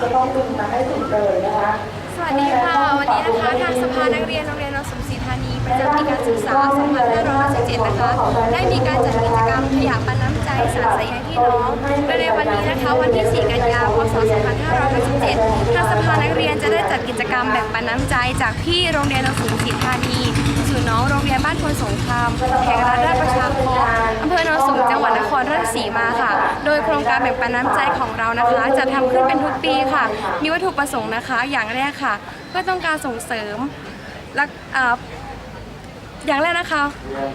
ก็ต้องดึงมาให้สุดเลยนะคะสวัสดีค่ะ วันนี้นะคะทางสภานักเรียนโรงเรียนนสมศรีธานีประจำปีการศึกษา 2567นะคะ ได้มีการจัดกิจกรรมขยะปันน้ำใจสารสายใยพี่น้องโดยในวันนี้นะคะ วันที่ 4 กันยายน พศ 2557 ทางสภานักเรียนจะได้จัดกิจกรรมแบ่งปันน้ำใจจากพี่โรงเรียนนสมศรีธานี สู่น้องโรงเรียนบ้านพลสงครามแห่งรัฐราชประชาค สีมาค่ะ โดยโครงการแบ่งปันน้ำใจของเรานะคะ จะทำขึ้นเป็นทุกปีค่ะ มีวัตถุประสงค์นะคะ อย่างแรกค่ะ เพื่อต้องการส่งเสริมและอย่างแรกนะคะ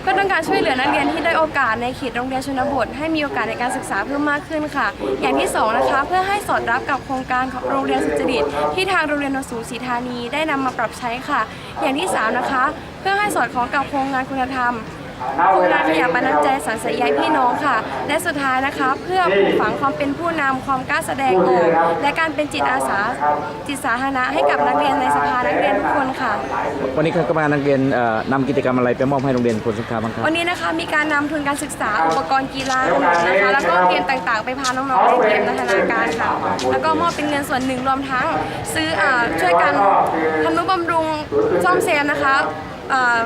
เพื่อต้องการช่วยเหลือนักเรียนที่ได้โอกาสในเขตโรงเรียนชนบท ให้มีโอกาสในการศึกษาเพิ่มมากขึ้นค่ะ อย่างที่สองนะคะเพื่อให้สอดรับกับโครงการของโรงเรียนสุจริตที่ทางโรงเรียนนสูงศรีธานีได้นำมาปรับใช้ค่ะ อย่างที่สามนะคะเพื่อให้สอดคล้องกับโครงงานคุณธรรม โครงงานขยะปันน้ำใจสารสยใยพี่น้องค่ะ และสุดท้ายนะคะเพื่อปลูกฝังความเป็นผู้นำความกล้าแสดงออกและการเป็นจิตอาสา จิตสาธารณะให้กับนักเรียนในสภานักเรียนทุกคนค่ะ วันนี้คณะกรรมการนักเรียนเอ่อนำกิจกรรมอะไรไปมอบให้โรงเรียนพลสงครามบ้างครับวันนี้นะคะมีการนำทุนการศึกษาอุปกรณ์กีฬาขนมนะคะแล้วก็เกมต่างๆ ไปพาน้องๆเล่นเกมนันทนาการค่ะ แล้วก็มอบเป็นเงินส่วนหนึ่งรวมทั้ง ซื้ออาช่วยกันทำนุบำรุงซ่อมแซมนะคะอ่า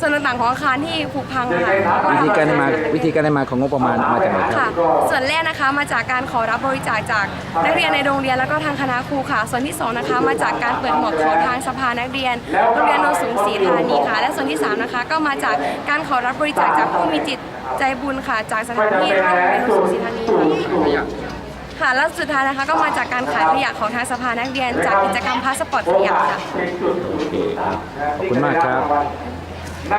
ส่วนต่างๆของอาคารที่ผุพังค่ะวิธีการได้มาวิธีการได้มาของงบประมาณมาจากไหนคค่ะรับส่วนแรกนะคะมาจากการขอรับบริจาคจากนักเรียนในโรงเรียนแล้วก็ทางคณะครูค่ะ ส่วนที่สองนะคะมาจากการเปิดหมวกขอทางสภานักเรียนโรงเรียนโนนสูงศรีธานีค่ะ และส่วนที่สามนะคะก็มาจากการขอรับบริจาคจากผู้มีจิตใจบุญค่ะจากสถานที่รอบโรงเรียนโนนสูงศรีธานีค่ะ ค่ะและสุดท้ายนะคะก็มาจากการขายขยะของทางสภานักเรียนจากกิจกรรมพาสปอร์ตขยะค่ะ โอเคครับ ขอบคุณมากครับ